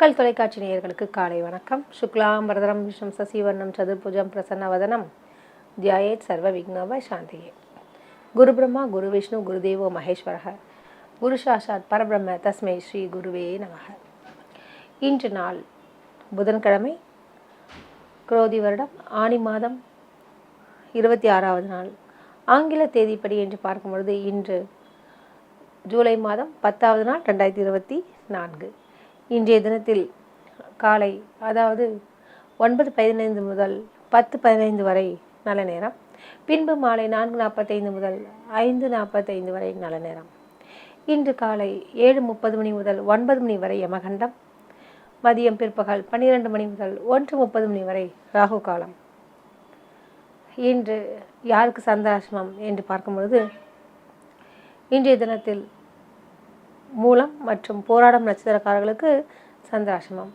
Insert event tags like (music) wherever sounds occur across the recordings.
மக்கள் தொலைக்காட்சி நேயர்களுக்கு காலை வணக்கம். சுக்லாம் வரதரம் விஷ்ணம் சசிவர்ணம் சதுர்புஜம் பிரசன்னவதனம் தியாயேத் சர்வ விக்னவ சாந்தியே. குரு பிரம்மா குரு விஷ்ணு குருதேவோ மகேஸ்வரக. குரு சாஷாத் பரபிரம்ம தஸ்மை ஸ்ரீ குருவே நமக. இன்று நாள் புதன்கிழமை குரோதி வருடம் ஆனி மாதம் இருபத்தி ஆறாவது நாள். ஆங்கில தேதிப்படி என்று பார்க்கும் பொழுது இன்று ஜூலை மாதம் பத்தாவது நாள் ரெண்டாயிரத்தி இருபத்தி நான்கு. இன்றைய தினத்தில் காலை அதாவது ஒன்பது பதினைந்து முதல் பத்து பதினைந்து வரை நல்ல நேரம். பின்பு மாலை நான்கு நாற்பத்தைந்து முதல் ஐந்து நாற்பத்தைந்து வரை நல்ல நேரம். இன்று காலை ஏழு முப்பது மணி முதல் ஒன்பது மணி வரை யமகண்டம். மதியம் பிற்பகல் பன்னிரெண்டு மணி முதல் ஒன்று முப்பது மணி வரை ராகு காலம். இன்று யாருக்கு சந்தாசிரமம் என்று பார்க்கும் பொழுது இன்றைய தினத்தில் மூலம் மற்றும் போராடம் நட்சத்திரக்காரர்களுக்கு சந்திராசிரமம்.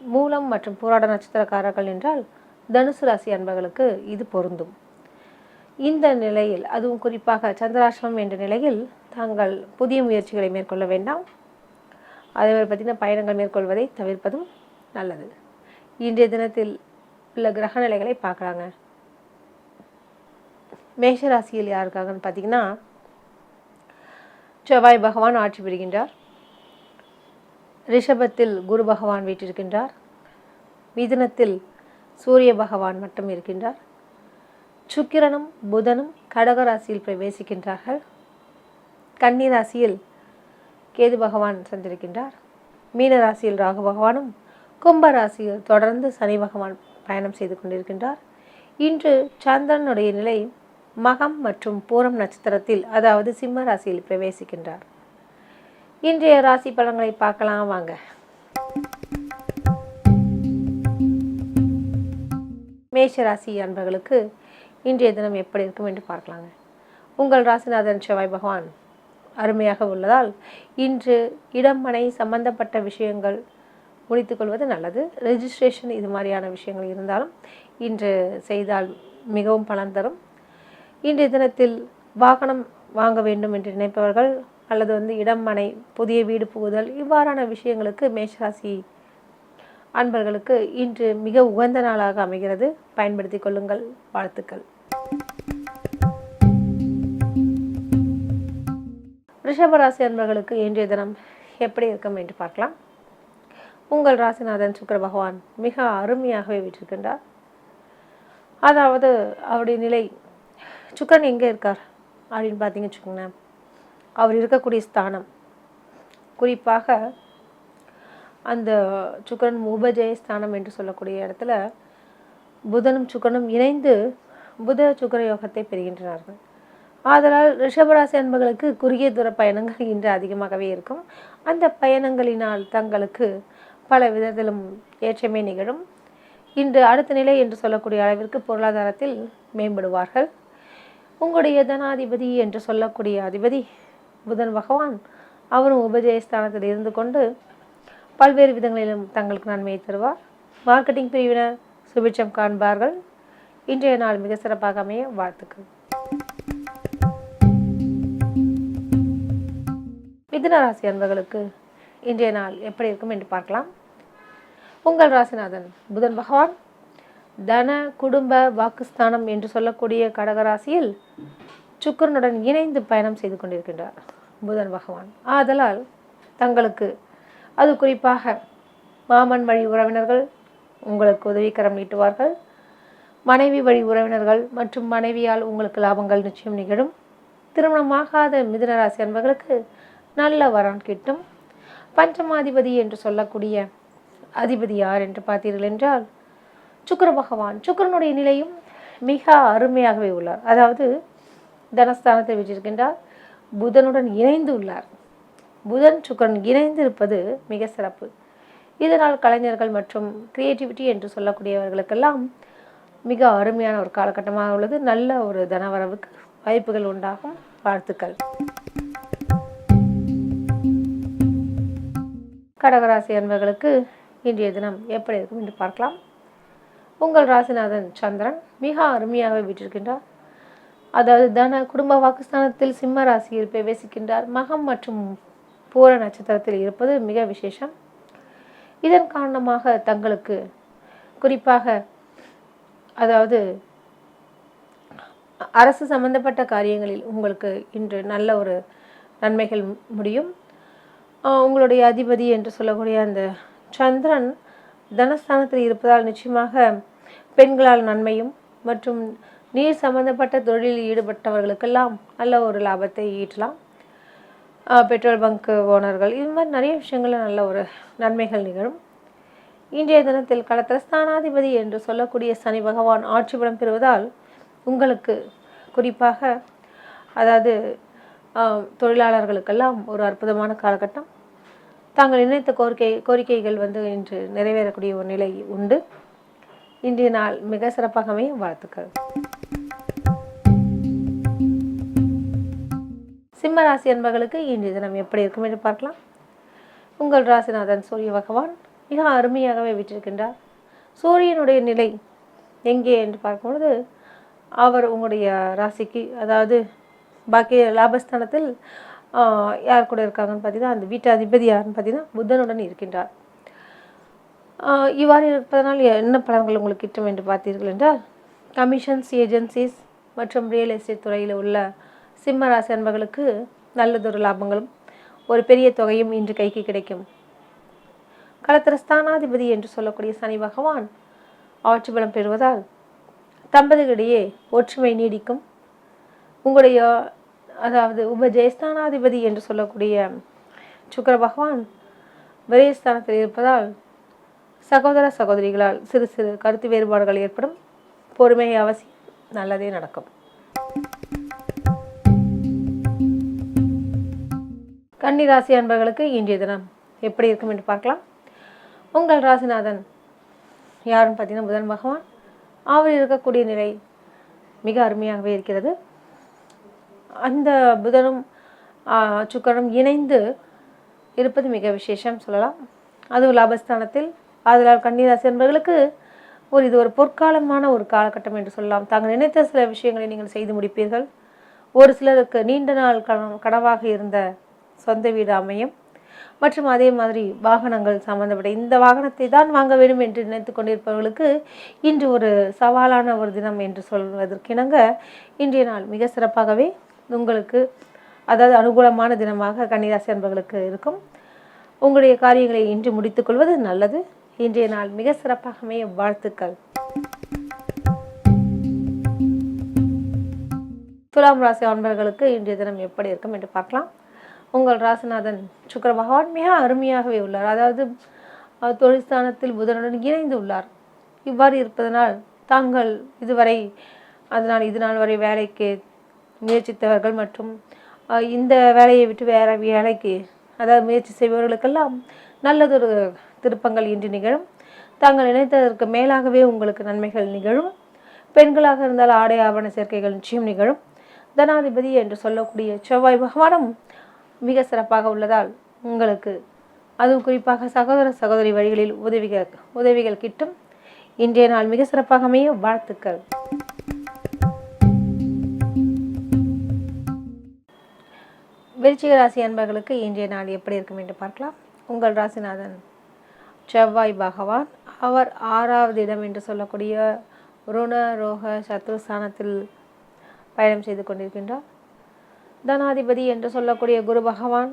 மூலம் மற்றும் போராட நட்சத்திரக்காரர்கள் என்றால் தனுசு ராசி அன்பர்களுக்கு இது பொருந்தும். இந்த நிலையில் அதுவும் குறிப்பாக சந்திராசிரமம் என்ற நிலையில் தாங்கள் புதிய முயற்சிகளை மேற்கொள்ள வேண்டாம். அதே மாதிரி பார்த்திங்கன்னா பயணங்கள் மேற்கொள்வதை தவிர்ப்பதும் நல்லது. இன்றைய தினத்தில் உள்ள கிரக நிலைகளை பார்க்குறாங்க மேஷ ராசியில் யார் பார்த்தீங்கன்னா செவ்வாய் பகவான் ஆட்சி பெறுகின்றார் ரிஷபத்தில் குரு பகவான் வீட்டிருக்கின்றார் மிதுனத்தில் சூரிய பகவான் மட்டும் இருக்கின்றார். சுக்கிரனும் புதனும் கடக ராசியில் பிரவேசிக்கின்றார்கள். கன்னி ராசியில் கேது பகவான் சந்திருக்கின்றார். மீன ராசியில் ராகு பகவானும் கும்ப ராசியில் தொடர்ந்து சனி பகவான் பயணம் செய்து கொண்டிருக்கின்றார். இன்று சந்திரனுடைய நிலை மகம் மற்றும் பூரம் நட்சத்திரத்தில் அதாவது சிம்ம ராசியில் பிரவேசிக்கின்றார். இன்றைய ராசி பலன்களை பார்க்கலாம் வாங்க. மேஷ ராசி அன்பர்களுக்கு இன்றைய தினம் எப்படி இருக்கும் என்று பார்க்கலாங்க. உங்கள் ராசிநாதன் செவ்வாய் பகவான் அருமையாக உள்ளதால் இன்று இடம் மனை சம்பந்தப்பட்ட விஷயங்கள் முடித்துக்கொள்வது நல்லது. ரெஜிஸ்ட்ரேஷன் இது மாதிரியான விஷயங்கள் இருந்தாலும் இன்று செய்தால் மிகவும் பலன் தரும். இன்றைய தினத்தில் வாகனம் வாங்க வேண்டும் என்று நினைப்பவர்கள் அல்லது வந்து இடம் மனை புதிய வீடு புகுதல் இவ்வாறான விஷயங்களுக்கு மேஷராசி அன்பர்களுக்கு இன்று மிக உகந்த நாளாக அமைகிறது. பயன்படுத்தி கொள்ளுங்கள். வாழ்த்துக்கள். ரிஷபராசி அன்பர்களுக்கு இன்றைய தினம் எப்படி இருக்கும் என்று பார்க்கலாம். உங்கள் ராசிநாதன் சுக்கர பகவான் மிக அருமையாகவே விட்டிருக்கின்றார் அதாவது அவருடைய நிலை சுக்கரன் எங்கே இருக்கார் அப்படின்னு பார்த்தீங்க வச்சுக்கோங்களேன். அவர் இருக்கக்கூடிய ஸ்தானம். குறிப்பாக அந்த சுக்கரன் உபஜய ஸ்தானம் என்று சொல்லக்கூடிய இடத்துல புதனும் சுக்கரனும் இணைந்து புத சுக்கர யோகத்தை பெறுகின்றனார்கள் ஆதலால் ரிஷபராசி அன்பர்களுக்கு குறுகிய தூர பயணங்கள் இன்று அதிகமாகவே இருக்கும். அந்த பயணங்களினால் தங்களுக்கு பல விதத்திலும் ஏற்றமே நிகழும். இன்று அடுத்த நிலை என்று சொல்லக்கூடிய அளவிற்கு பொருளாதாரத்தில் மேம்படுவார்கள். உங்களுடைய தனாதிபதி என்று சொல்லக்கூடிய அதிபதி புதன் பகவான் அவரும் உபஜயஸ்தானத்தில் இருந்து கொண்டு பல்வேறு விதங்களிலும் தங்களுக்கு நன்மையை தருவார். மார்க்கெட்டிங் பிரிவினர் சுபிட்சம் காண்பார்கள். இன்றைய நாள் மிக சிறப்பாக அமைய வாழ்த்துக்கள். மிதுன ராசி அன்பர்களுக்கு இன்றைய நாள் எப்படி இருக்கும் என்று பார்க்கலாம். உங்கள் ராசிநாதன் புதன் பகவான் தன குடும்ப வாக்குஸ்தானம் என்று சொல்லக்கூடிய கடகராசியில் சுக்கரனுடன் இணைந்து பயணம் செய்து கொண்டிருக்கின்றார். புதன் பகவான். ஆதலால் தங்களுக்கு அது குறிப்பாக மாமன் வழி உறவினர்கள் உங்களுக்கு உதவிக்கரம் நீட்டுவார்கள். மனைவி வழி உறவினர்கள் மற்றும் மனைவியால் உங்களுக்கு லாபங்கள் நிச்சயம் நிகழும். திருமணமாகாத மிதுனராசி அன்பர்களுக்கு நல்ல வரன் கிட்டும். பஞ்சமாதிபதி என்று சொல்லக்கூடிய அதிபதி யார் என்று பார்த்தீர்கள் என்றால் சுக்கர பகவான். சுக்கரனுடைய நிலையும் மிக அருமையாகவே உள்ளார். அதாவது தனஸ்தானத்தை விட்டிருக்கின்றார் புதனுடன் இணைந்து உள்ளார். புதன் சுக்கரன் இணைந்து இருப்பது மிக சிறப்பு. இதனால் கலைஞர்கள் மற்றும் கிரியேட்டிவிட்டி என்று சொல்லக்கூடியவர்களுக்கெல்லாம் மிக அருமையான ஒரு காலகட்டமாக உள்ளது. நல்ல ஒரு தனவரவுக்கு வாய்ப்புகள் உண்டாகும். வாழ்த்துக்கள். கடகராசி அன்பர்களுக்கு இன்றைய தினம் எப்படி இருக்கும் என்று பார்க்கலாம். உங்கள் ராசிநாதன் சந்திரன் மிக அருமையாக வீட்டிருக்கின்றார் அதாவது தன குடும்ப வாக்குஸ்தானத்தில் சிம்ம ராசியில் பிரவேசிக்கின்றார் மகம் மற்றும் பூர நட்சத்திரத்தில் இருப்பது மிக விசேஷம். இதன் காரணமாக தங்களுக்கு குறிப்பாக அதாவது அரசு சம்பந்தப்பட்ட காரியங்களில் உங்களுக்கு இன்று நல்ல ஒரு நன்மைகள் முடியும். உங்களுடைய அதிபதி என்று சொல்லக்கூடிய அந்த சந்திரன் தனஸ்தானத்தில் இருப்பதால் நிச்சயமாக பெண்களால் நன்மையும் மற்றும் நீர் சம்பந்தப்பட்ட தொழிலில் ஈடுபட்டவர்களுக்கெல்லாம் நல்ல ஒரு லாபத்தை ஈட்டலாம். பெட்ரோல் பங்க் ஓனர்கள். இது மாதிரி நிறைய விஷயங்களில் நல்ல ஒரு நன்மைகள் நிகழும். இன்றைய தினத்தில் களத்திர ஸ்தானாதிபதி என்று சொல்லக்கூடிய சனி பகவான் ஆட்சி பலம் பெறுவதால் உங்களுக்கு குறிப்பாக அதாவது தொழிலாளர்களுக்கெல்லாம் ஒரு அற்புதமான காலகட்டம். தாங்கள் நினைத்த கோரிக்கை கோரிக்கைகள் வந்து இன்று நிறைவேறக்கூடிய ஒரு நிலை உண்டு. இன்றைய நாள் மிக சிறப்பாக அமைய வாழ்த்துக்கள். சிம்ம ராசி அன்பர்களுக்கு இன்றைய தினம் எப்படி இருக்கும் என்று பார்க்கலாம். உங்கள் ராசிநாதன் சூரிய பகவான் மிக அருமையாகவே விட்டிருக்கின்றார் சூரியனுடைய நிலை எங்கே என்று பார்க்கும்பொழுது அவர் உங்களுடைய ராசிக்கு அதாவது பாக்கி லாபஸ்தானத்தில் யார் கூட இருக்காங்கன்னு பார்த்தீங்கன்னா அந்த வீட்டு அதிபதி யாருன்னு பார்த்தீங்கன்னா புதனுடன் இருக்கின்றார். இவ்வாறு இருப்பதனால் என்ன பலன்கள் உங்களுக்கு கிட்டும் என்று பார்த்தீர்கள் என்றால் கமிஷன்ஸ் ஏஜென்சிஸ் மற்றும் ரியல் எஸ்டேட் துறையில் உள்ள சிம்ம ராசி அன்பர்களுக்கு நல்லதொரு லாபங்களும் ஒரு பெரிய தொகையும் இன்று கைக்கு கிடைக்கும். களத்திர ஸ்தானாதிபதி என்று சொல்லக்கூடிய சனி பகவான் ஆட்சி பலம் பெறுவதால் தம்பதிகளிடையே ஒற்றுமை நீடிக்கும். உங்களுடைய அதாவது உபஜெயஸ்தானாதிபதி என்று சொல்லக்கூடிய சுக்கர பகவான் விரயஸ்தானத்தில் இருப்பதால் சகோதர சகோதரிகளால் சிறு சிறு கருத்து வேறுபாடுகள் ஏற்படும். பொறுமை அவசியம் நல்லதே நடக்கும். கன்னி ராசி அன்பர்களுக்கு இன்றைய தினம் எப்படி இருக்கும் என்று பார்க்கலாம். உங்கள் ராசிநாதன் யாருன்னு பார்த்தீங்கன்னா புதன் பகவான். அவர் இருக்கக்கூடிய நிலை மிக அருமையாகவே இருக்கிறது. அந்த புதனும் சுக்கரனும் இணைந்து இருப்பது மிக விசேஷம் சொல்லலாம். அதுவும் லாபஸ்தானத்தில் ஆதலால் கன்னிராசி என்பவர்களுக்கு ஒரு இது ஒரு பொற்காலமான ஒரு காலகட்டம் என்று சொல்லலாம். தாங்கள் நினைத்த சில விஷயங்களை நீங்கள் செய்து முடிப்பீர்கள். ஒரு சிலருக்கு நீண்ட நாள் கன- கனவாக இருந்த சொந்த வீடு அமையும். மற்றும் அதே மாதிரி வாகனங்கள் சம்பந்தப்பட்ட இந்த வாகனத்தை தான் வாங்க வேண்டும் என்று நினைத்து கொண்டிருப்பவர்களுக்கு இன்று ஒரு சவாலான ஒரு தினம் என்று சொல்வதற்கிணங்க இன்றைய நாள் மிக சிறப்பாகவே உங்களுக்கு அதாவது அனுகூலமான தினமாக கன்னிராசி என்பவர்களுக்கு இருக்கும். உங்களுடைய காரியங்களை இன்று முடித்துக்கொள்வது நல்லது. இன்றைய நாள் மிக சிறப்பாக அமைய வாழ்த்துக்கள். துலாம் ராசி அன்பர்களுக்கு இன்றைய தினம் எப்படி இருக்கும் என்று பார்க்கலாம். உங்கள் ராசிநாதன் சுக்கர பகவான் மிக அருமையாகவே உள்ளார். அதாவது அஹ், புதனுடன் இணைந்து உள்ளார். இவ்வாறு இருப்பதனால் தாங்கள் இதுவரை அதனால் இது நாள் வரை வேலைக்கு முயற்சித்தவர்கள் மற்றும் இந்த வேலையை விட்டு வேற வேலைக்கு அதாவது முயற்சி செய்பவர்களுக்கெல்லாம் நல்லதொரு திருப்பங்கள் இன்று நிகழும். தாங்கள் நினைத்ததற்கு மேலாகவே உங்களுக்கு நன்மைகள் நிகழும். பெண்களாக இருந்தால் ஆடை ஆபரண சேர்க்கைகள் நிச்சயம் நிகழும். தனாதிபதி என்று சொல்லக்கூடிய செவ்வாய் பகவானும் மிக சிறப்பாக உள்ளதால் உங்களுக்கு அதுவும் குறிப்பாக சகோதர சகோதரி வழிகளில் உதவிகள் உதவிகள் கிட்டும். இன்றைய நாள் மிக சிறப்பாக அமைய வாழ்த்துக்கள். விருச்சிக ராசி அன்பர்களுக்கு இன்றைய நாள் எப்படி இருக்கும் என்று பார்க்கலாம். உங்கள் ராசிநாதன். செவ்வாய் பகவான் அவர் ஆறாவது இடம் என்று சொல்லக்கூடிய ருண ரோக சத்ருஸ்தானத்தில் பயணம் செய்து கொண்டிருக்கின்றார். தனாதிபதி என்று சொல்லக்கூடிய குரு பகவான்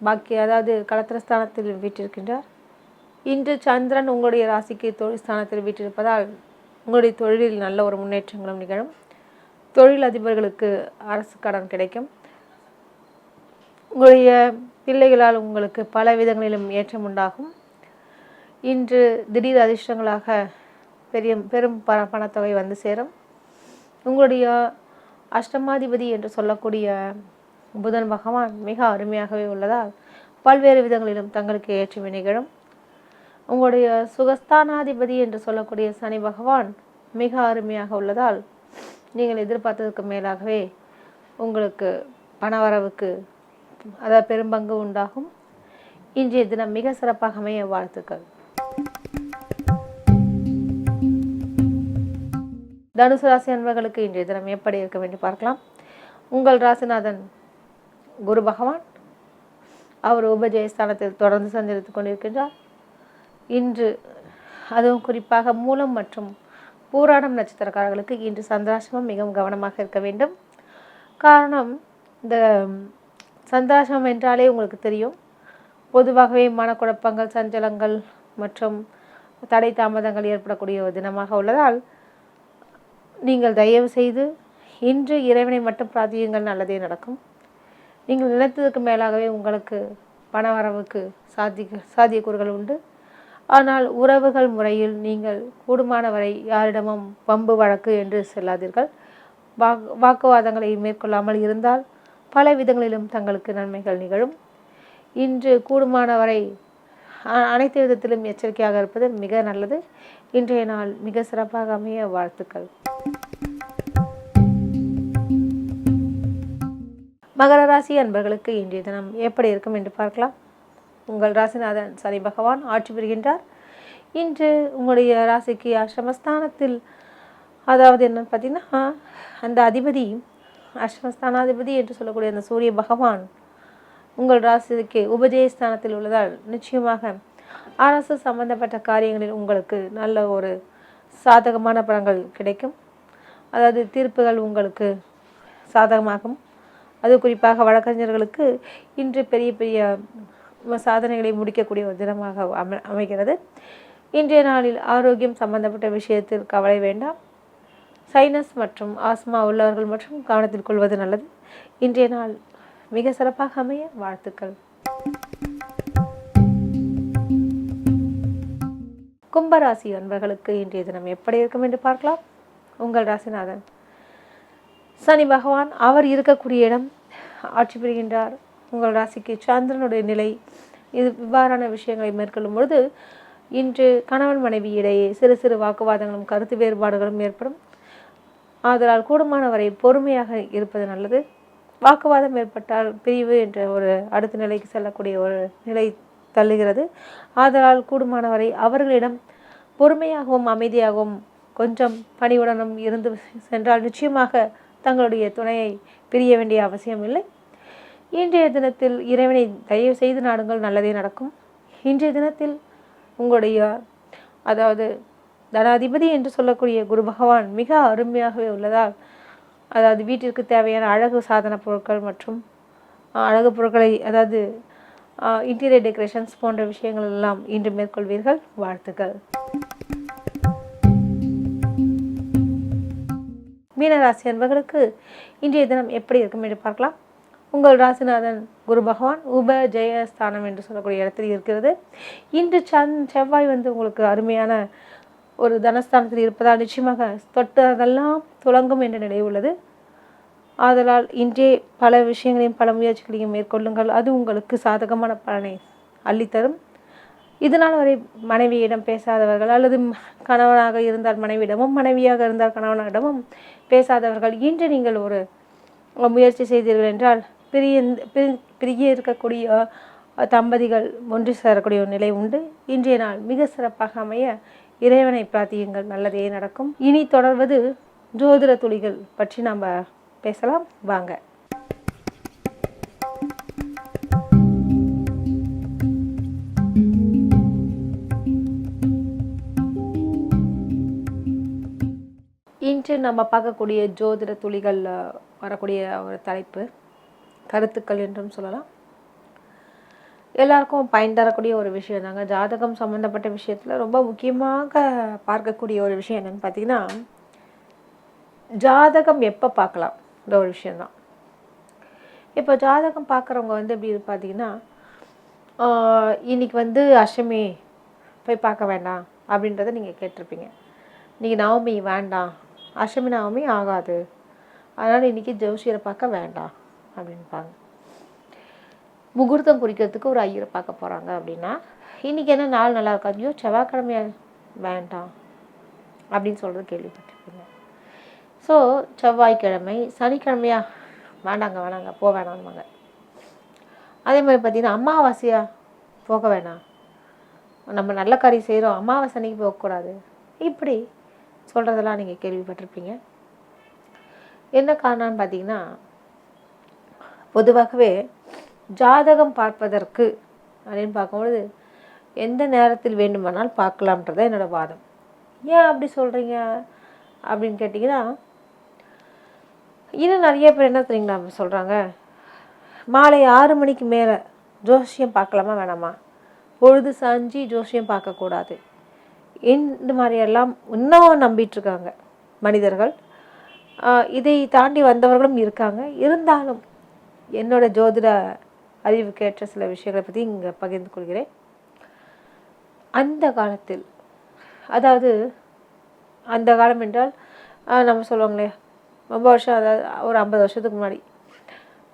பாக்கி அதாவது களத்திரஸ்தானத்தில் வீற்றிருக்கின்றார். இன்று சந்திரன் உங்களுடைய ராசிக்கு தொழில் ஸ்தானத்தில் வீற்றிருப்பதால் உங்களுடைய தொழிலில் நல்ல ஒரு முன்னேற்றங்களும் நிகழும். தொழில் அதிபர்களுக்கு அரசு கடன் கிடைக்கும். உங்களுடைய பிள்ளைகளால் உங்களுக்கு பல விதங்களிலும் ஏற்றம் உண்டாகும். இன்று திடீர் அதிர்ஷ்டங்களாக பெரிய பெரும் பண பணத்தொகை வந்து சேரும். உங்களுடைய அஷ்டமாதிபதி என்று சொல்லக்கூடிய புதன் பகவான் மிக அருமையாகவே உள்ளதால் பல்வேறு விதங்களிலும் தங்களுக்கு ஏற்றுமை நிகழும் உங்களுடைய சுகஸ்தானாதிபதி என்று சொல்லக்கூடிய சனி பகவான் மிக அருமையாக உள்ளதால் நீங்கள் எதிர்பார்த்ததுக்கு மேலாகவே உங்களுக்கு பணவரவுக்கு அதாவது பெரும்பங்கு உண்டாகும். இன்றைய தினம் மிக சிறப்பாக அமைய வாழ்த்துக்கள். தனுசு ராசி அன்பர்களுக்கு இன்றைய தினம் எப்படி இருக்க வேண்டும் பார்க்கலாம். உங்கள் ராசிநாதன் குரு பகவான் அவர் உபஜயஸ்தானத்தில் தொடர்ந்து சஞ்சரித்துக் கொண்டிருக்கின்றார். இன்று அதுவும் குறிப்பாக மூலம் மற்றும் பூராடம் நட்சத்திரக்காரர்களுக்கு இன்று சந்திராசிரமம் மிகவும் கவனமாக இருக்க வேண்டும். காரணம் இந்த சந்திராசிரமம் என்றாலே உங்களுக்கு தெரியும். பொதுவாகவே மனக்குழப்பங்கள் சஞ்சலங்கள் மற்றும் தடை தாமதங்கள் ஏற்படக்கூடிய ஒரு தினமாக உள்ளதால் நீங்கள் தயவு செய்து இன்று இறைவனை மட்டும் பிரார்த்தியுங்கள் நல்லதே நடக்கும். நீங்கள் நினைத்ததற்கு மேலாகவே உங்களுக்கு பணவரவுக்கு சாத்திய சாத்தியக்கூறுகள் உண்டு. ஆனால் உறவுகள் முறையில் நீங்கள் கூடுமான வரை யாரிடமும் பம்பு வழக்கு என்று செல்லாதீர்கள். வா வாக்குவாதங்களை மேற்கொள்ளாமல் இருந்தால் பல விதங்களிலும் தங்களுக்கு நன்மைகள் நிகழும். இன்று கூடுமான வரை அனைத்து விதத்திலும் எச்சரிக்கையாக இருப்பது மிக நல்லது. இன்றைய நாள் மிக சிறப்பாக அமைய வாழ்த்துக்கள். மகர ராசி அன்பர்களுக்கு இன்றைய தினம் எப்படி இருக்கும் என்று பார்க்கலாம். உங்கள் ராசிநாதன் சனி பகவான் ஆட்சி பெறுகின்றார் இன்று உங்களுடைய ராசிக்கு அஷ்டமஸ்தானத்தில் அதாவது என்னன்னு பார்த்தீங்கன்னா அந்த அதிபதி அஷ்டமஸ்தானாதிபதி என்று சொல்லக்கூடிய அந்த சூரிய பகவான் உங்கள் ராசிக்கு உபஜயஸ்தானத்தில் உள்ளதால் நிச்சயமாக அரசு சம்பந்தப்பட்ட காரியங்களில் உங்களுக்கு நல்ல ஒரு சாதகமான பலன்கள் கிடைக்கும். அதாவது தீர்ப்புகள் உங்களுக்கு சாதகமாகும். அது குறிப்பாக வழக்கறிஞர்களுக்கு இன்று பெரிய பெரிய சாதனைகளை முடிக்கக்கூடிய ஒரு தினமாக அமை அமைகிறது. இன்றைய நாளில் ஆரோக்கியம் சம்பந்தப்பட்ட விஷயத்தில் கவலை வேண்டாம். சைனஸ் மற்றும் ஆஸ்மா உள்ளவர்கள் மற்றும் கவனத்தில் கொள்வது நல்லது. இன்றைய நாள் மிக சிறப்பாக அமைய வாழ்த்துக்கள். கும்பராசி அன்பர்களுக்கு இன்றைய தினம் எப்படி இருக்கும் என்று பார்க்கலாம். உங்கள் ராசிநாதன். சனி பகவான் அவர் இருக்கக்கூடிய இடம் ஆட்சி பெறுகின்றார் உங்கள் ராசிக்கு சந்திரனுடைய நிலை இது இவ்வாறான விஷயங்களை மேற்கொள்ளும் பொழுது இன்று கணவன் மனைவி இடையே சிறு சிறு வாக்குவாதங்களும் கருத்து வேறுபாடுகளும் ஏற்படும். ஆதலால் கூடுமானவரை பொறுமையாக இருப்பது நல்லது. வாக்குவாதம் ஏற்பட்டால் பிரிவு என்ற ஒரு அடுத்த நிலைக்கு செல்லக்கூடிய ஒரு நிலை தள்ளுகிறது. ஆதலால் கூடுமானவரை அவர்களிடம் பொறுமையாகவும் அமைதியாகவும் கொஞ்சம் பணிவுடனும் இருந்து சென்றால் நிச்சயமாக தங்களுடைய துணையை பிரிய வேண்டிய அவசியம் இல்லை இன்றைய தினத்தில் இறைவனை தயவு செய்து நாடுங்கள் நல்லதே நடக்கும். இன்றைய தினத்தில் உங்களுடைய அதாவது தனாதிபதி என்று சொல்லக்கூடிய குரு பகவான் மிக அருமையாகவே உள்ளதால் அதாவது வீட்டிற்கு தேவையான அழகு சாதன பொருட்கள் மற்றும் அழகு பொருட்களை அதாவது இன்டீரியர் டெக்கரேஷன்ஸ் போன்ற விஷயங்கள் எல்லாம் இன்று மேற்கொள்வீர்கள். வாழ்த்துக்கள். மீனராசி அன்பர்களுக்கு இன்றைய தினம் எப்படி இருக்கும் என்று பார்க்கலாம். உங்கள் ராசிநாதன் குரு பகவான் உப ஜெயஸ்தானம் என்று சொல்லக்கூடிய இடத்தில் இருக்கிறது. இன்று சந் செவ்வாய் வந்து உங்களுக்கு அருமையான ஒரு தனஸ்தானத்தில் இருப்பதால் நிச்சயமாக தொட்டு அதெல்லாம் துளங்கும் என்ற நிலை உள்ளது. ஆதலால் இன்றே பல விஷயங்களையும் பல முயற்சிகளையும் மேற்கொள்ளுங்கள். அது உங்களுக்கு சாதகமான பலனை அள்ளித்தரும். இதனால் வரை மனைவியிடம் பேசாதவர்கள் அல்லது கணவனாக இருந்தால் மனைவியிடமும் மனைவியாக இருந்தால் கணவனிடமும் பேசாதவர்கள். இன்று நீங்கள் ஒரு முயற்சி செய்தீர்கள் என்றால் பிரிய பிரிய இருக்கக்கூடிய தம்பதிகள் ஒன்று சேரக்கூடிய ஒரு நிலை உண்டு. இன்றைய நாள் மிக சிறப்பாக அமைய இறைவனை பிரார்த்தியுங்கள். நல்லதே நடக்கும். இனி தொடர்வது ஜோதிட துளிகள் பற்றி நாம் பேசலாம். வாங்க. இன்று நம்ம பார்க்கக்கூடிய ஜோதிட துளிகளில் வரக்கூடிய ஒரு தலைப்பு. கருத்துக்கள் என்றும் சொல்லலாம். எல்லாருக்கும் பயன் தரக்கூடிய ஒரு விஷயம் தாங்க. ஜாதகம் சம்மந்தப்பட்ட விஷயத்தில் ரொம்ப முக்கியமாக பார்க்கக்கூடிய ஒரு விஷயம் என்னென்னு பார்த்தீங்கன்னா ஜாதகம் எப்போ பார்க்கலாம்? இந்த ஒரு விஷயந்தான் இப்போ ஜாதகம் பார்க்குறவங்க வந்து எப்படி பார்த்தீங்கன்னா இன்னைக்கு வந்து அஷ்டமி போய் பார்க்க வேண்டாம் அப்படின்றத நீங்கள் கேட்டிருப்பீங்க. இன்றைக்கி நவமி வேண்டாம். அஷ்டமி நவமி ஆகாது. அதனால் இன்றைக்கி ஜோசியரை பார்க்க வேண்டாம். அப்படின்பாங்க முகூர்த்தம் குறிக்கிறதுக்கு ஒரு ஐயரை பார்க்க போகிறாங்க அப்படின்னா இன்றைக்கி என்ன நாள் நல்லா இருக்கா? ஐயோ செவ்வாய்க்கிழமையா வேண்டாம் அப்படின்னு சொல்கிறது கேள்விப்பட்டிருப்பீங்க. ஸோ செவ்வாய்க்கிழமை சனிக்கிழமையா? வேண்டாங்க வேணாங்க போக வேணாம்பாங்க. அதே மாதிரி பார்த்தீங்கன்னா அமாவாசையா? போக வேணாம். நம்ம நல்ல காரியம் செய்கிறோம் அமாவாசை அன்னைக்கு போகக்கூடாது இப்படி சொல்கிறதெல்லாம் நீங்கள் கேள்விப்பட்டிருப்பீங்க. என்ன காரணம்னு பார்த்தீங்கன்னா பொதுவாகவே ஜாதகம் பார்ப்பதற்கு அப்படின்னு பார்க்கும்பொழுது எந்த நேரத்தில் வேண்டுமானால் பார்க்கலாம்ன்றது தான் என்னோடய வாதம். ஏன் அப்படி சொல்கிறீங்க அப்படின்னு கேட்டிங்கன்னா இன்னும் நிறைய பேர் என்ன தெரியுங்களா அப்படி சொல்கிறாங்க மாலை ஆறு மணிக்கு மேலே ஜோசியம் பார்க்கலாமா வேணாமா? பொழுது சாஞ்சி ஜோசியம் பார்க்கக்கூடாது. இந்த மாதிரியெல்லாம் இன்னும் நம்பிட்டுருக்காங்க மனிதர்கள். இதை தாண்டி வந்தவர்களும் இருக்காங்க. இருந்தாலும் என்னோட ஜோதிட அறிவுக்கேற்ற சில விஷயங்களை பற்றி இங்கே பகிர்ந்து கொள்கிறேன். அந்த காலத்தில் அதாவது அந்த காலம் என்றால் நம்ம சொல்லுவாங்களே ரொம்ப வருஷம் அதாவது ஒரு ஐம்பது வருஷத்துக்கு முன்னாடி.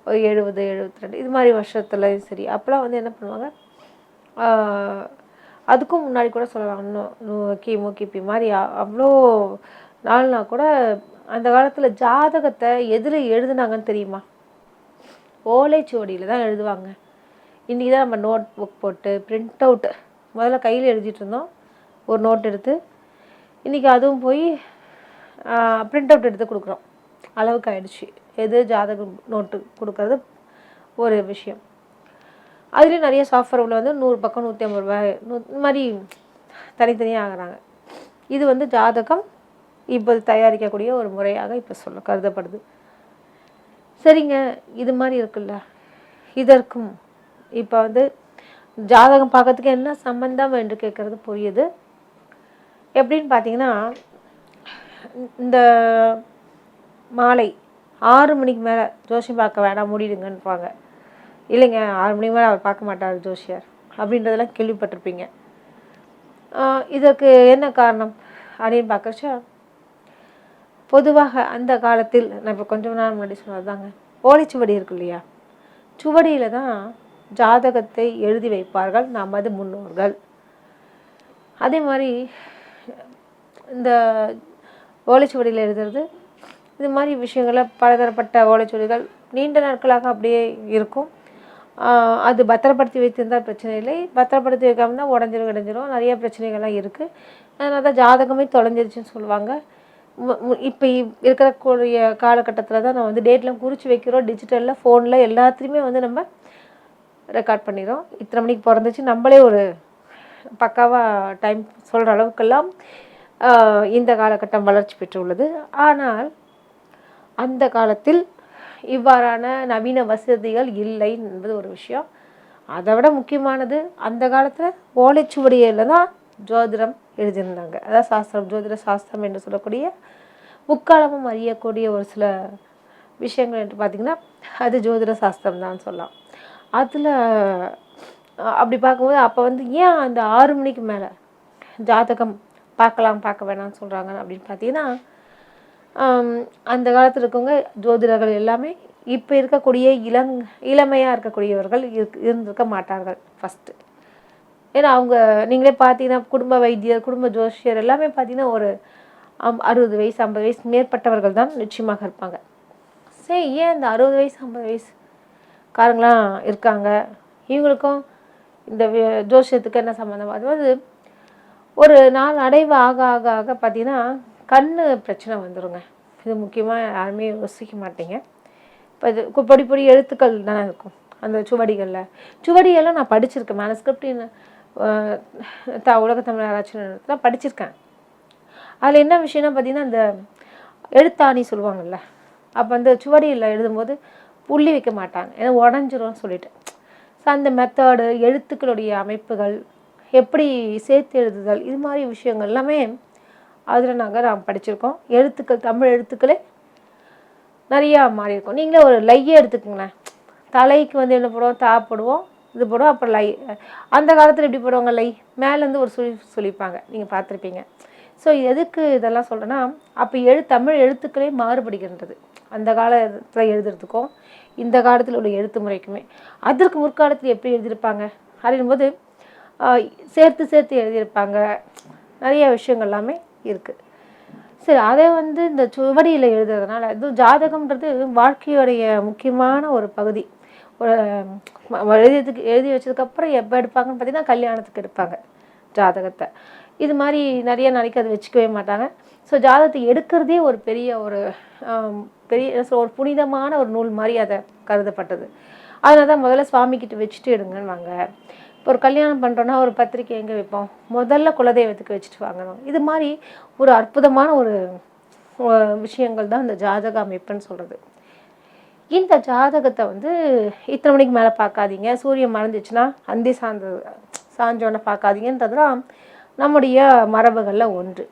ஒரு எழுபது எழுபத்தி ரெண்டு இது மாதிரி வருஷத்துலையும் சரி. அப்போலாம் வந்து என்ன பண்ணுவாங்க? அதுக்கும் முன்னாடி கூட சொல்லலாம். இன்னும் கிமு கிபி மாதிரி அவ்வளோ நாள்னா கூட அந்த காலத்தில் ஜாதகத்தை எதில் எழுதுனாங்கன்னு தெரியுமா? ஓலைச்சுவடியில் தான் எழுதுவாங்க. இன்றைக்கி தான் நம்ம நோட் புக் போட்டு பிரிண்ட் அவுட் முதல்ல கையில் எழுதிட்டு இருந்தோம். ஒரு நோட் எடுத்து இன்றைக்கி அதுவும் போய் பிரிண்ட் அவுட் எடுத்து கொடுக்குறோம். அளவுக்கு ஆயிடுச்சு. எது ஜாதகம் நோட்டு கொடுக்கறது ஒரு விஷயம். அதுலேயும் நிறைய சாஃப்ட்வேர் உள்ள வந்து நூறு பக்கம் நூற்றி ஐம்பது ரூபாய் நூ இந்த மாதிரி தனித்தனியாக ஆகுறாங்க. இது வந்து ஜாதகம் இப்போ தயாரிக்கக்கூடிய ஒரு முறையாக இப்போ சொல்ல கருதப்படுது. சரிங்க இது மாதிரி இருக்குல்ல. இதற்கும் இப்போ வந்து ஜாதகம் பார்க்கறதுக்கு என்ன சம்பந்தம் என்று கேட்குறது புரியுது. எப்படின்னு பார்த்தீங்கன்னா இந்த மாலை ஆறு மணிக்கு மேலே ஜோசியம் பார்க்க வேணாம் மூடிடுங்கன்னுப்பாங்க இல்லைங்க ஆறு மணிக்கு மேலே அவர் பார்க்க மாட்டார் ஜோசியர் அப்படின்றதெல்லாம் கேள்விப்பட்டிருப்பீங்க. இதற்கு என்ன காரணம் அப்படின்னு பார்க்கச்சா பொதுவாக அந்த காலத்தில் நான் இப்போ கொஞ்சம் நாள் முன்னாடி சொன்னது தாங்க ஓலைச்சுவடி இருக்கு இல்லையா? சுவடியில் தான் ஜாதகத்தை எழுதி வைப்பார்கள் நமது முன்னோர்கள். அதே மாதிரி இந்த ஓலைச்சுவடியில் எழுதுறது இது மாதிரி விஷயங்களை பலதரப்பட்ட ஓலைச்சுவடிகள் நீண்ட நாட்களாக அப்படியே இருக்கும். அது பத்திரப்படுத்தி வைத்திருந்தால் பிரச்சனை இல்லை. பத்திரப்படுத்தி வைக்காம உடஞ்சிரும் கிடஞ்சிரும். நிறைய பிரச்சனைகள்லாம் இருக்குது அதனால தான் ஜாதகமே தொலைஞ்சிருச்சுன்னு சொல்லுவாங்க. இப்போ இருக்கக்கூடிய காலகட்டத்தில் தான் நம்ம வந்து டேட்லாம் குறித்து வைக்கிறோம். டிஜிட்டலில் ஃபோனில் எல்லாத்துலேயுமே வந்து நம்ம ரெக்கார்ட் பண்ணிடுறோம். இத்தனை மணிக்கு பிறந்துச்சு. நம்மளே ஒரு பக்காவாக டைம் சொல்கிற அளவுக்கெல்லாம் இந்த காலகட்டம் வளர்ச்சி பெற்றுள்ளது. ஆனால் அந்த காலத்தில் இவ்வாறான நவீன வசதிகள் இல்லை என்பது ஒரு விஷயம். அதை விட முக்கியமானது அந்த காலத்தில் ஓலைச்சுவடியில் தான் ஜோதிடம் எழுதியிருந்தாங்க. அதாவது சாஸ்திரம் ஜோதிட சாஸ்திரம் என்று சொல்லக்கூடிய முக்காலமும் அறியக்கூடிய ஒரு சில விஷயங்கள் என்று பார்த்திங்கன்னா அது ஜோதிட சாஸ்திரம் தான் சொல்லலாம். அதில் அப்படி பார்க்கும்போது அப்போ வந்து ஏன் அந்த ஆறு மணிக்கு மேலே ஜாதகம் பார்க்கலாம் பார்க்க வேணாம்னு சொல்கிறாங்க அப்படின்னு பார்த்தீங்கன்னா அந்த காலத்தில் இருக்கவங்க ஜோதிடர்கள் எல்லாமே இப்போ இருக்கக்கூடிய இளங் இளமையாக இருக்கக்கூடியவர்கள் இருந்திருக்க மாட்டார்கள் ஃபஸ்ட்டு ஏன்னா அவங்க நீங்களே பார்த்தீங்கன்னா குடும்ப வைத்தியர் குடும்ப ஜோஷியர் எல்லாமே பார்த்தீங்கன்னா ஒரு அம்- அறுபது வயசு ஐம்பது வயசு மேற்பட்டவர்கள் தான் நிச்சயமாக இருப்பாங்க. சரி ஏன் இந்த அறுபது வயசு ஐம்பது வயசு காரங்களாம் இருக்காங்க? இவங்களுக்கும் இந்த ஜோஷியத்துக்கு என்ன சம்மந்தம் அது ஒரு நாள் அடைவு ஆக ஆக ஆக பார்த்தீங்கன்னா கண்ணு பிரச்சனை வந்துருங்க. இது முக்கியமாக யாருமே யோசிக்க மாட்டீங்க. இப்போ இது பொடி பொடி எழுத்துக்கள் தானே இருக்கும். அந்த சுவடிகளில். சுவடியெல்லாம் நான் படிச்சிருக்கேன். மேனஸ்கிரிப்ட் த உலக தமிழ் ஆராய்ச்சி நிறுவனத்தில் படிச்சிருக்கேன். அதில் என்ன விஷயம்னா பார்த்தீங்கன்னா அந்த எழுத்தாணி சொல்லுவாங்கள்ல அப்போ அந்த சுவடியில் எழுதும்போது புள்ளி வைக்க மாட்டாங்க. ஏன்னா உடஞ்சிரும்னு சொல்லிட்டு. ஸோ அந்த மெத்தடு எழுத்துக்களுடைய அமைப்புகள் எப்படி சேர்த்து எழுதுதல் இது மாதிரி விஷயங்கள் எல்லாமே அதில் நாங்கள் நான் படிச்சிருக்கோம். எழுத்துக்கள் தமிழ் எழுத்துக்களே நிறையா மாறி இருக்கும் நீங்களே ஒரு லையே எடுத்துக்கோங்களேன். தலைக்கு வந்து என்ன போடுவோம்? தா போடுவோம். இது போடுவோம் அப்புறம் லை அந்த காலத்தில் எப்படி போடுவாங்க லை? மேலேருந்து ஒரு சுழி சொல்லிப்பாங்க. நீங்கள் பார்த்துருப்பீங்க. ஸோ எதுக்கு இதெல்லாம் சொல்கிறேன்னா அப்போ எழு தமிழ் எழுத்துக்களே மாறுபடுகின்றது. அந்த காலத்தில் எழுதுறதுக்கும் இந்த காலத்தில் உள்ள எழுத்து முறைக்குமே. அதற்கு முற்காலத்தில் எப்படி எழுதியிருப்பாங்க? அப்படின்போது சேர்த்து சேர்த்து எழுதியிருப்பாங்க. நிறைய விஷயங்கள் எல்லாமே இருக்குது சரி அதை வந்து இந்த சுவடியில் எழுதுறதுனால இது ஜாதகம்ன்றது வாழ்க்கையுடைய முக்கியமான ஒரு பகுதி. எழுதியதுக்கு எழுதி வச்சதுக்கப்புறம் எப்போ எடுப்பாங்கன்னு பார்த்தீங்கன்னா கல்யாணத்துக்கு எடுப்பாங்க ஜாதகத்தை. இது மாதிரி நிறைய நாளைக்கு அதை வச்சுக்கவே மாட்டாங்க. ஸோ ஜாதகத்தை எடுக்கிறதே ஒரு பெரிய ஒரு பெரிய ஒரு புனிதமான ஒரு நூல் மாதிரி அதை கருதப்பட்டது. அதனால தான் முதல்ல சுவாமிகிட்டு வச்சுட்டு எடுங்கன்னுவாங்க. ஒரு கல்யாணம் பண்ணுறோன்னா ஒரு பத்திரிக்கை எங்கே வைப்போம்? முதல்ல குலதெய்வத்துக்கு வச்சுட்டு வாங்கணும். இது மாதிரி ஒரு அற்புதமான ஒரு விஷயங்கள் தான் இந்த ஜாதக அமைப்புன்னு சொல்கிறது இந்த ஜாதகத்தை வந்து இத்தனை மணிக்கு மேலே பார்க்காதீங்க. சூரியன் மறைஞ்சிச்சுன்னா அந்தி சார்ந்த சாஞ்சோடனே பார்க்காதீங்கன்றதுலாம் நம்முடைய மரபுகளில் ஒன்று.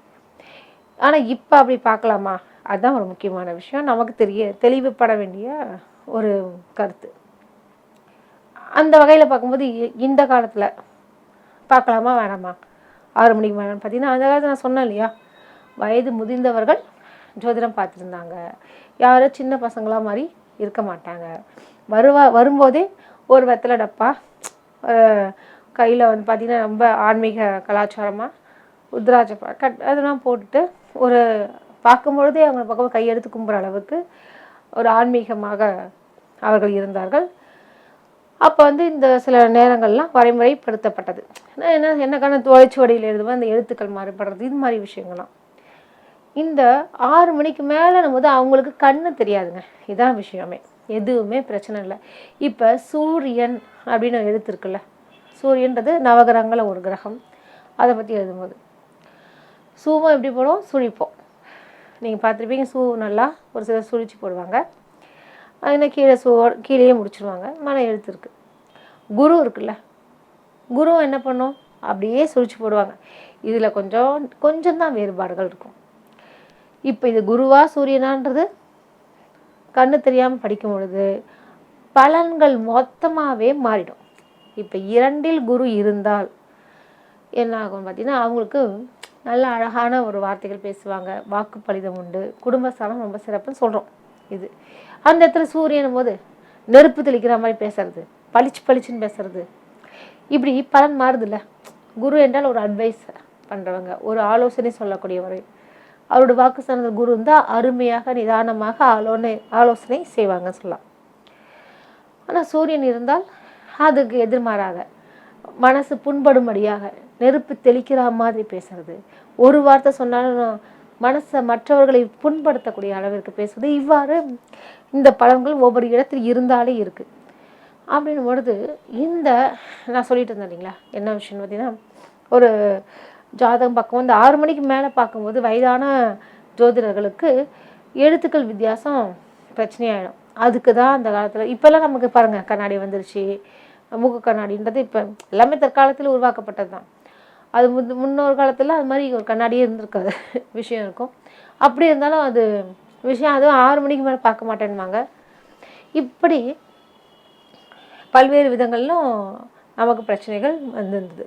ஆனால் இப்போ அப்படி பார்க்கலாமா? அதுதான் ஒரு முக்கியமான விஷயம். நமக்கு தெரிய தெளிவுபட வேண்டிய ஒரு கருத்து. அந்த வகையில் பார்க்கும்போது இ- இந்த காலத்தில் பார்க்கலாமா வேணாமா? ஆறு மணிக்கு மேலே பார்த்தீங்கன்னா அந்த காலத்தில் நான் சொன்னேன் இல்லையா? வயது முதிர்ந்தவர்கள் ஜோதிடம் பார்த்துருந்தாங்க. யாரோ சின்ன பசங்களாக மாதிரி இருக்க மாட்டாங்க. வருவா வரும்போதே ஒரு வெத்தலை டப்பா கையில் வந்து பார்த்திங்கன்னா ரொம்ப ஆன்மீக கலாச்சாரமாக உத்ராஜ கட் அதெல்லாம் போட்டுட்டு ஒரு பார்க்கும்பொழுதே அவங்க பக்கம் கையெடுத்து கும்புற அளவுக்கு ஒரு ஆன்மீகமாக அவர்கள் இருந்தார்கள். அப்போ வந்து இந்த சில நேரங்கள்லாம் வரைமுறைப்படுத்தப்பட்டது. என்ன- என்ன என்னக்கான தொலைச்சுவடியில் எழுதுவோம் அந்த எழுத்துக்கள் மாறுபடுறது இது மாதிரி விஷயங்கள்லாம். இந்த ஆறு மணிக்கு மேலே போது அவங்களுக்கு கண்ணு தெரியாதுங்க. இதான் விஷயமே. எதுவுமே பிரச்சனை இல்லை. இப்போ சூரியன் அப்படின்னு எழுத்துருக்குல்ல சூரியன்றது நவகிரகங்கள ஒரு கிரகம். அதை பற்றி எழுதும்போது. சூவம் எப்படி போடுவோம்? சுழிப்போம். நீங்கள் பார்த்துருப்பீங்க சூ நல்லா ஒரு சிலர் சுழிச்சு போடுவாங்க. அதில் கீழே சூ கீழேயே முடிச்சிருவாங்க. மன எழுத்து இருக்குது குரு இருக்குல்ல. குரு என்ன பண்ணும்? அப்படியே சுழிச்சு போடுவாங்க. இதில் கொஞ்சம் கொஞ்சம் தான் வேறுபாடுகள் இருக்கும். இப்போ இது குருவா சூரியனான்றது கண்ணு தெரியாமல் படிக்கும் பொழுது பலன்கள் மொத்தமாகவே மாறிடும். இப்போ இரண்டில் குரு இருந்தால் என்ன ஆகும் பார்த்தீங்கன்னா அவங்களுக்கு நல்ல அழகான ஒரு வார்த்தைகள் பேசுவாங்க. வாக்கு பலிதம் உண்டு. குடும்பஸ்தானம் ரொம்ப சிறப்புன்னு சொல்கிறோம் இது. அந்த இடத்துல சூரியன் போது நெருப்பு தெளிக்கிற மாதிரி பேசுறது பளிச்சு பளிச்சுன்னு பேசுறது. இப்படி பலன் மாறுதுல்ல. குரு என்றால் ஒரு அட்வைஸ் பண்ணுறவங்க ஒரு ஆலோசனை சொல்லக்கூடியவர் அவரோட வாக்கு சார்ந்த குரு இருந்தால் அருமையாக நிதானமாக ஆலோனை ஆலோசனை செய்வாங்க சொல்லலாம். ஆனால் சூரியன் இருந்தால் அதுக்கு எதிர்மாறாக மனசு புண்படும்படியாக நெருப்பு தெளிக்கிற மாதிரி பேசுறது. ஒரு வார்த்தை சொன்னாலும் மனசை மற்றவர்களை புண்படுத்தக்கூடிய அளவிற்கு பேசுவது. இவ்வாறு இந்த பலன்கள் ஒவ்வொரு இடத்தில் இருந்தாலே இருக்கு. அப்படின்னும் பொழுது இந்த நான் சொல்லிட்டு இருந்தேன் இல்லைங்களா என்ன விஷயம்னு பார்த்தீங்கன்னா ஒரு ஜாதகம் பார்க்கும் இந்த ஆறு மணிக்கு மேலே பார்க்கும்போது வயதான ஜோதிடர்களுக்கு எழுத்துக்கள் வித்தியாசம் பிரச்சனையாயிடும். அதுக்கு தான் அந்த காலத்தில் இப்போல்லாம் நமக்கு பாருங்கள் கண்ணாடி வந்துருச்சு மூக்கு கண்ணாடின்றது இப்போ எல்லாமே தற்காலத்தில் உருவாக்கப்பட்டது தான். அது முன் முன்னொரு காலத்தில் அது மாதிரி ஒரு கண்ணாடியே இருந்திருக்காது (laughs) விஷயம் இருக்கும். அப்படி இருந்தாலும் அது விஷயம் அதுவும் ஆறு மணிக்கு மேலே பார்க்க மாட்டேன்னுவாங்க. இப்படி பல்வேறு விதங்களிலும் நமக்கு பிரச்சனைகள் வந்திருந்தது.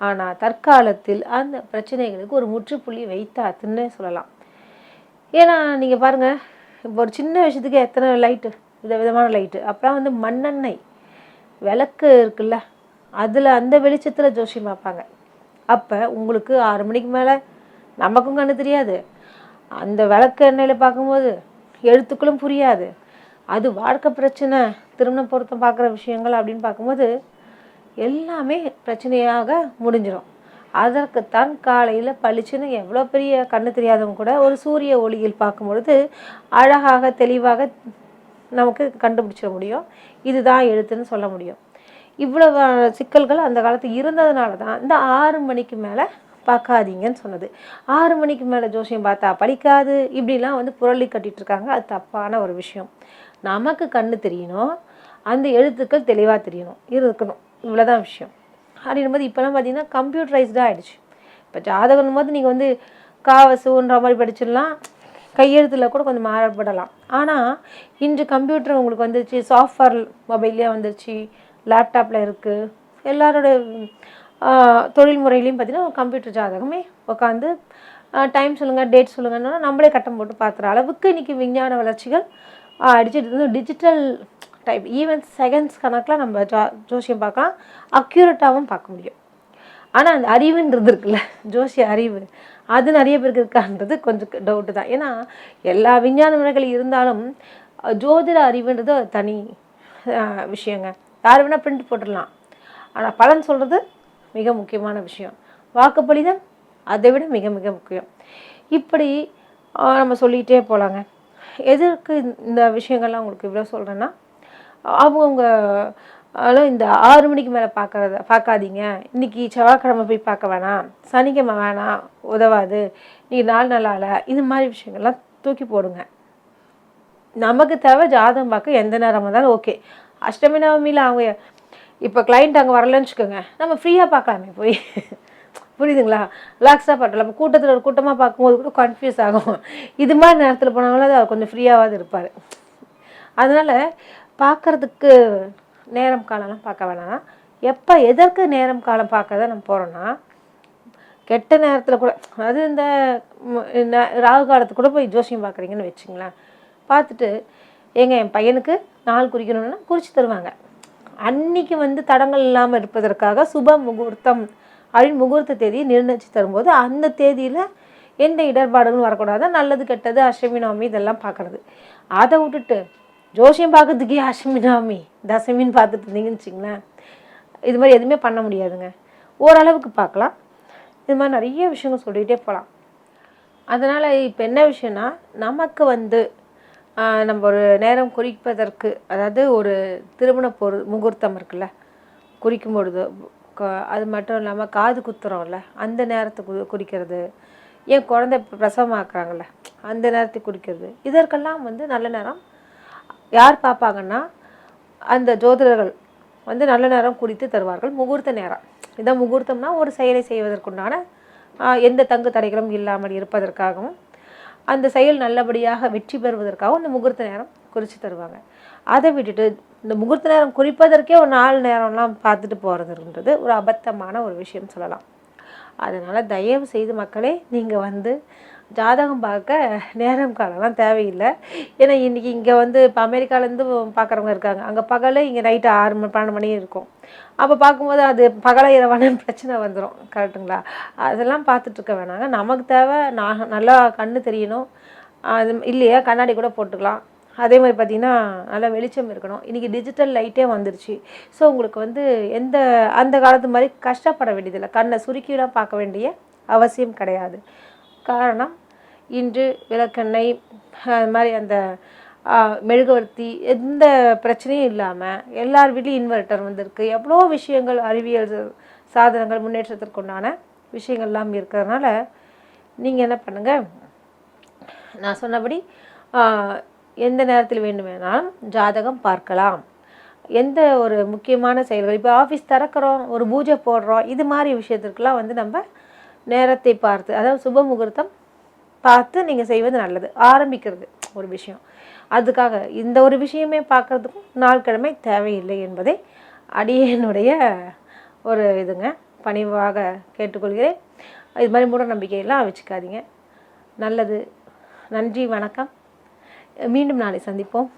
ஆனால் தற்காலத்தில் அந்த பிரச்சனைகளுக்கு ஒரு முற்றுப்புள்ளி வைத்தாத்துன்னு சொல்லலாம். ஏன்னா நீங்கள் பாருங்கள் இப்போ ஒரு சின்ன விஷயத்துக்கு எத்தனை லைட்டு வித விதமான லைட்டு அப்புறம் வந்து மண்ணெண்ணெய் விளக்கு இருக்குல்ல அதில் அந்த வெளிச்சத்தில் ஜோசியம் பார்ப்பாங்க. அப்போ உங்களுக்கு ஆறு மணிக்கு மேலே நமக்கும் கண்ணு தெரியாது. அந்த விளக்கு எண்ணெயில் பார்க்கும்போது எழுத்துக்களும் புரியாது. அது வாழ்க்கை பிரச்சனை திருமண பொருத்தம் பார்க்குற விஷயங்கள் அப்படின்னு பார்க்கும்போது எல்லாமே பிரச்சனையாக முடிஞ்சிடும் அதற்குத்தான் காலையில் பளிச்சுன்னு எவ்வளோ பெரிய கண்ணு தெரியாதவங்க கூட ஒரு சூரிய ஒளியில் பார்க்கும் பொழுது அழகாக தெளிவாக நமக்கு கண்டுபிடிச்சிட முடியும். இதுதான் எழுத்துன்னு சொல்ல முடியும். இவ்வளவு சிக்கல்கள் அந்த காலத்தில் இருந்ததுனால தான் இந்த ஆறு மணிக்கு மேலே பார்க்காதீங்கன்னு சொன்னது. ஆறு மணிக்கு மேலே ஜோசியம் பார்த்தா படிக்காது இப்படிலாம் வந்து புரளி கட்டிகிட்டு இருக்காங்க அது தப்பான ஒரு விஷயம். நமக்கு கண்ணு தெரியணும். அந்த எழுத்துக்கள் தெளிவாக தெரியணும். இருக்கணும். இவ்வளோதான் விஷயம். அப்படின்னும் போது இப்போலாம் பார்த்தீங்கன்னா கம்ப்யூட்டரைஸ்டாக ஆகிடுச்சு இப்போ ஜாதகம் போது நீங்கள் வந்து காவசுன்ற மாதிரி படிச்சிடலாம். கையெழுத்தில் கூட கொஞ்சம் மாறுபடலாம். ஆனால் இன்று கம்ப்யூட்டர் உங்களுக்கு வந்துருச்சு சாஃப்ட்வேர் மொபைல்லே வந்துருச்சு லேப்டாப்பில் இருக்குது எல்லாரோட தொழில் முறையிலையும் பார்த்திங்கன்னா கம்ப்யூட்டர் ஜாதகமே உட்காந்து டைம் சொல்லுங்கள் டேட் சொல்லுங்கன்னா நம்மளே கட்டம் போட்டு பார்க்குற அளவுக்கு இன்றைக்கி விஞ்ஞான வளர்ச்சிகள் அடிச்சுட்டு வந்து டிஜிட்டல் டைப் ஈவன் செகண்ட்ஸ் கணக்கில் நம்ம ஜா ஜோசியம் பார்க்கலாம். அக்யூரேட்டாகவும் பார்க்க முடியும். ஆனால் அந்த அறிவுன்றது இருக்குல்ல ஜோசிய அறிவு. அது நிறைய பேருக்கு இருக்கான்றது கொஞ்சம் டவுட்டு தான். ஏன்னா எல்லா விஞ்ஞான முறைகள் இருந்தாலும் ஜோதிட அறிவுன்றது ஒரு தனி விஷயங்க. யார் வேணால் பிரிண்ட் போட்டுடலாம். ஆனால் பலன் சொல்கிறது மிக முக்கியமான விஷயம். வாக்குப்பளிதம் அதை விட மிக மிக முக்கியம். இப்படி நம்ம சொல்லிகிட்டே போகலாங்க எதற்கு இந்த விஷயங்கள்லாம் உங்களுக்கு இவ்வளோ சொல்கிறேன்னா அவங்கவுங்க ஆனால் இந்த ஆறு மணிக்கு மேலே பார்க்குறத பார்க்காதீங்க இன்னைக்கு செவ்வாய்க்கிழமை போய் பார்க்க வேணாம். சனிக்கிழமை வேணாம். உதவாது. நீ நாள் நாளால் இது மாதிரி விஷயங்கள்லாம் தூக்கி போடுங்க. நமக்கு தேவை ஜாதகம் பார்க்க எந்த நேரமாக இருந்தாலும் ஓகே அஷ்டமி நவமியில் அவங்க இப்போ கிளைண்ட் அங்கே வரலன்னு வச்சுக்கோங்க. நம்ம ஃப்ரீயாக பார்க்கலாமே போய். புரியுதுங்களா? ரிலாக்ஸாக பார்க்கலாம். நம்ம கூட்டத்தில் ஒரு கூட்டமாக பார்க்கும்போது கூட கன்ஃபியூஸ் ஆகும். இது மாதிரி நேரத்தில் போனாலும் அது அவர் கொஞ்சம் ஃப்ரீயாவது இருப்பார். அதனால் பார்க்கறதுக்கு நேரம் காலம்லாம் பார்க்க வேணாம். எப்போ எதற்கு நேரம் காலம் பார்க்க தான் நம்ம போகிறோன்னா கெட்ட நேரத்தில் கூட அதாவது இந்த ராகு காலத்துக்கு கூட போய் ஜோசியம் பார்க்குறீங்கன்னு வச்சுங்களேன். பார்த்துட்டு எங்க என் பையனுக்கு நாள் குறிக்கணும்னா குறித்து தருவாங்க. அன்னைக்கு வந்து தடங்கள் இல்லாமல் இருப்பதற்காக சுப முகூர்த்தம் அப்படின்னு முகூர்த்த தேதியை நிர்ணயித்து தரும்போது அந்த தேதியில் எந்த இடர்பாடுகளும் வரக்கூடாது. நல்லது கெட்டது அஷ்டமி நவமி இதெல்லாம் பார்க்குறது. அதை விட்டுட்டு ஜோசியம் பார்க்கறதுக்கே அஷ்டமி நவமி தசமின்னு பார்த்துட்டு இருந்தீங்கன்னு வச்சிங்களேன் இது மாதிரி எதுவுமே பண்ண முடியாதுங்க. ஓரளவுக்கு பார்க்கலாம். இது மாதிரி நிறைய விஷயங்கள் சொல்லிகிட்டே போகலாம். அதனால் இப்போ என்ன விஷயம்னா நமக்கு வந்து நம்ம ஒரு நேரம் குறிப்பதற்கு அதாவது ஒரு திருமண பொரு முகூர்த்தம் இருக்குல்ல. குறிக்கும் பொழுது அது மட்டும் இல்லாமல் காது குத்துறோம்ல. அந்த நேரத்தை கு குறிக்கிறது. ஏன் குழந்தை பிரசவமாக்குறாங்கள்ல அந்த நேரத்தை குறிக்கிறது. இதற்கெல்லாம் வந்து நல்ல நேரம் யார் பார்ப்பாங்கன்னா அந்த ஜோதிடர்கள் வந்து நல்ல நேரம் குறித்து தருவார்கள். முகூர்த்த நேரம். இதான் முகூர்த்தம்னா ஒரு செயலை செய்வதற்குண்டான எந்த தங்கு தடைகளும் இல்லாமல் இருப்பதற்காகவும் அந்த செயல் நல்லபடியாக வெற்றி பெறுவதற்காகவும் இந்த முகூர்த்த நேரம் குறித்து தருவாங்க. அதை விட்டுட்டு இந்த முகூர்த்த நேரம் குறிப்பதற்கே ஒரு நாலு நேரம்லாம் பார்த்துட்டு போகிறதுன்றது ஒரு அபத்தமான ஒரு விஷயம் சொல்லலாம். அதனால் தயவு செய்து மக்களே நீங்கள் வந்து ஜாதகம் பார்க்க நேரம் காலம்லாம் தேவையில்லை. ஏன்னா இன்றைக்கி இங்கே வந்து இப்போ அமெரிக்காலேருந்து பார்க்குறவங்க இருக்காங்க. அங்கே பகல் இங்கே நைட்டு ஆறு மணி பன்னெண்டு மணி இருக்கும். அப்போ பார்க்கும்போது அது பகல இரவான பிரச்சனை வந்துடும் கரெக்டுங்களா அதெல்லாம் பார்த்துட்ருக்க வேணாங்க. நமக்கு தேவை நான் நல்லா கண்ணு தெரியணும். அது இல்லையா? கண்ணாடி கூட போட்டுக்கலாம். அதே மாதிரி பார்த்தீங்கன்னா நல்லா வெளிச்சம் இருக்கணும். இன்றைக்கி டிஜிட்டல் லைட்டே வந்துருச்சு. ஸோ உங்களுக்கு வந்து எந்த அந்த காலத்து மாதிரி கஷ்டப்பட வேண்டியதில்லை. கண்ணை சுருக்கிலாம் பார்க்க வேண்டிய அவசியம் கிடையாது. காரணம் இன்று விளக்கெண்ணெய் அது மாதிரி அந்த மெழுகுவர்த்தி எந்த பிரச்சனையும் இல்லாமல் எல்லார் வீட்லேயும் இன்வெர்ட்டர் வந்திருக்கு. எவ்வளோ விஷயங்கள் அறிவியல் சாதனங்கள் முன்னேற்றத்திற்குண்டான விஷயங்கள்லாம் இருக்கிறதுனால நீங்கள் என்ன பண்ணுங்கள் நான் சொன்னபடி எந்த நேரத்தில் வேண்டுமானாலும் ஜாதகம் பார்க்கலாம். எந்த ஒரு முக்கியமான செயல்கள் இப்போ ஆஃபீஸ் திறக்கிறோம் ஒரு பூஜை போடுறோம் இது மாதிரி விஷயத்திற்கெலாம் வந்து நம்ம நேரத்தை பார்த்து அதாவது சுப முகூர்த்தம் பார்த்து நீங்கள் செய்வது நல்லது ஆரம்பிக்கிறது ஒரு விஷயம். அதுக்காக இந்த ஒரு விஷயமே பார்க்கறதுக்கும் நாள் கிழமை தேவையில்லை என்பதை அடியனுடைய ஒரு இதுங்க பணிவாக கேட்டுக்கொள்கிறேன். இது மாதிரி மூட நம்பிக்கையெல்லாம் வச்சுக்காதீங்க நல்லது. நன்றி வணக்கம். மீண்டும் நாளை சந்திப்போம்.